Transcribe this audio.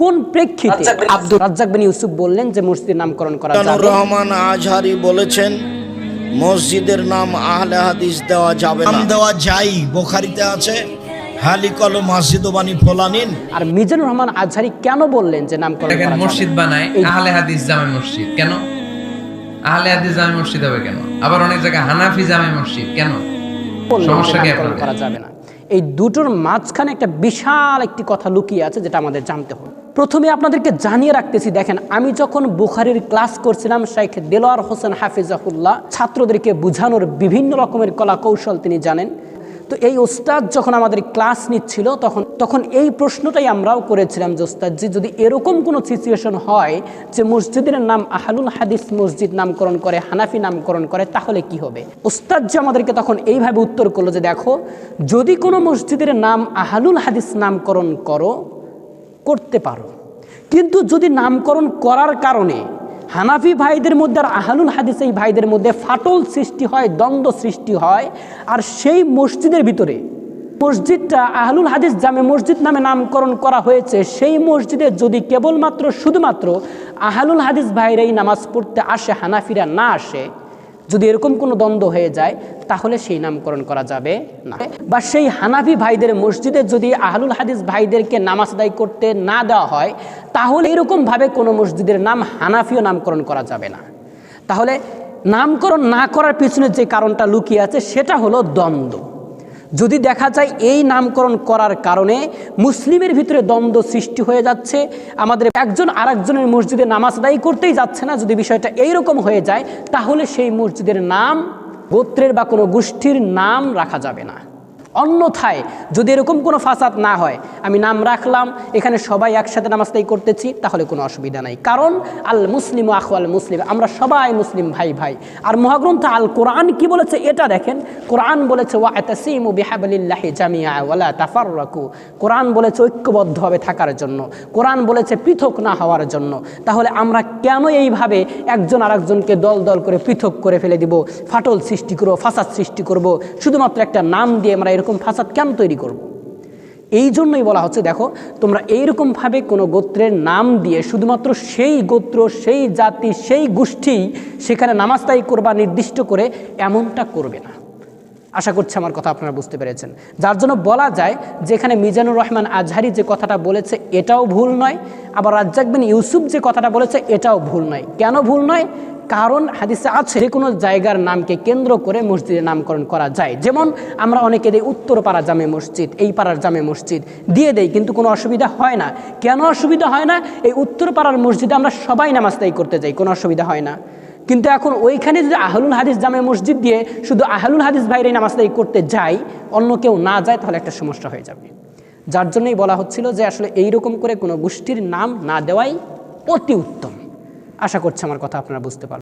কোন প্রেক্ষিতে আব্দুল রাজ্জাক বিন ইউসুফ বললেন যে মসজিদের নামকরণ করা যাবে? রহমান আজহারি বলেছেন মসজিদের নাম আহলে হাদিস দেওয়া যাবে না। নাম দেওয়া যাই বোখারিতে আছে হালিকল মসজিদ বানি ফোলানিন। আর মিজানুর রহমান আজহারি কেন বললেন যে নামকরণ করা যাবে মসজিদ বানায় আহলে হাদিস জামে মসজিদ কেন? আহলে হাদিস জামে মসজিদ হবে কেন? আবার অনেক জায়গায় হানাফি জামে মসজিদ কেন? সমস্যা কি করা যাবে না। এই দুটোর মাঝখানে একটা বিশাল একটি কথা লুকিয়ে আছে যেটা আমাদের জানতে হবে। প্রথমে আপনাদেরকে জানিয়ে রাখতেছি, দেখেন, আমি যখন বুখারির ক্লাস করছিলাম, শেখ দেলোয়ার হোসেন হাফিজাহুল্লাহ ছাত্রদেরকে বোঝানোর বিভিন্ন রকমের কলা কৌশল তিনি জানেন। তো এই ওস্তাদ যখন আমাদের ক্লাস নিচ্ছিল, তখন তখন এই প্রশ্নটাই আমরাও করেছিলাম যে ওস্তাদজি যদি এরকম কোনো সিচুয়েশন হয় যে মসজিদের নাম আহালুল হাদিস মসজিদ নামকরণ করে, হানাফি নামকরণ করে, তাহলে কি হবে? ওস্তাদ যে আমাদেরকে তখন এইভাবে উত্তর করল যে, দেখো, যদি কোনো মসজিদের নাম আহালুল হাদিস নামকরণ করো করতে পারো। কিন্তু যদি নামকরণ করার কারণে হানাফি ভাইদের মধ্যে আর আহালুল হাদিস এই ভাইদের মধ্যে ফাটল সৃষ্টি হয়, দ্বন্দ্ব সৃষ্টি হয়, আর সেই মসজিদের ভিতরে মসজিদটা আহলুল হাদিস জামে মসজিদ নামে নামকরণ করা হয়েছে, সেই মসজিদে যদি কেবলমাত্র, শুধুমাত্র আহলুল হাদিস ভাইরাই নামাজ পড়তে আসে, হানাফিরা না আসে যদি এরকম কোনো দ্বন্দ্ব হয়ে যায়, তাহলে সেই নামকরণ করা যাবে না। বা সেই হানাফি ভাইদের মসজিদে যদি আহলুল হাদিস ভাইদেরকে নামাজ আদায় করতে না দেওয়া হয়, তাহলে এরকমভাবে কোনো মসজিদের নাম হানাফিও নামকরণ করা যাবে না। তাহলে নামকরণ না করার পিছনে যে কারণটা লুকিয়ে আছে, সেটা হলো দ্বন্দ্ব। যদি দেখা যায় এই নামকরণ করার কারণে মুসলিমের ভিতরে দ্বন্দ্ব সৃষ্টি হয়ে যাচ্ছে, আমাদের একজন আরেকজনের মসজিদে নামাজ দায়ী করতেই যাচ্ছে না, যদি বিষয়টা এইরকম হয়ে যায়, তাহলে সেই মসজিদের নাম, গোত্রের বা কোনো গোষ্ঠীর নাম রাখা যাবে না। অন্যথায় যদি এরকম কোনো ফাসাদ না হয়, আমি নাম রাখলাম, এখানে সবাই একসাথে নামাজ তাই করতেছি, তাহলে কোনো অসুবিধা নাই। কারণ আল মুসলিম আখওয়াল মুসলিম, আমরা সবাই মুসলিম ভাই ভাই। আর মহাগ্রন্থ আল কোরআন কি বলেছে এটা দেখেন? কোরআন বলেছে বিহাবলিল্লাহি জামিয়া ওয়ালা তাফাররাকু। কোরআন বলেছে ঐক্যবদ্ধভাবে থাকার জন্য। কোরআন বলেছে, পৃথক না হওয়ার জন্য। তাহলে আমরা কেন এইভাবে একজন আরেকজনকে দল দল করে পৃথক করে ফেলে দিব? ফাটল সৃষ্টি করব, ফাসাদ সৃষ্টি করব? শুধুমাত্র একটা নাম দিয়ে আমরা ফাসাদ কেন তৈরি করব। এই জন্যই বলা হচ্ছে, দেখো, তোমরা এইরকমভাবে কোনো গোত্রের নাম দিয়ে শুধুমাত্র সেই গোত্র, সেই জাতি, সেই গোষ্ঠী সেখানে নামাজতাই করবা নির্দিষ্ট করে এমনটা করবে না। আশা করছি আমার কথা আপনারা বুঝতে পেরেছেন। যার জন্য বলা যায় যেখানে মিজানুর রহমান আজহারি যে কথাটা বলেছে এটাও ভুল নয়, আবার রাজ্জাক বিন ইউসুফ যে কথাটা বলেছে এটাও ভুল নয়। কেন ভুল নয়? কারণ হাদিসে আছে, যে কোনো জায়গার নামকে কেন্দ্র করে মসজিদের নামকরণ করা যায়। যেমন আমরা অনেকে দিই উত্তর পাড়া জামে মসজিদ এই পাড়ার জামে মসজিদ দিয়ে দেই, কিন্তু কোনো অসুবিধা হয় না। কেন অসুবিধা হয় না? এই উত্তর পাড়ার মসজিদে আমরা সবাই নামাজ তাই করতে যাই, কোনো অসুবিধা হয় না। কিন্তু এখন ওইখানে যদি আহলুল হাদিস জামে মসজিদ দিয়ে শুধু আহলুল হাদিস ভাইরাই নামাজ আদায় করতে যায় অন্য কেউ না যায়, তাহলে একটা সমস্যা হয়ে যাবে। যার জন্যই বলা হচ্ছিল যে আসলে এই রকম করে কোনো গোষ্ঠীর নাম না দেওয়াই অতি উত্তম। আশা করছি আমার কথা আপনারা বুঝতে পারবেন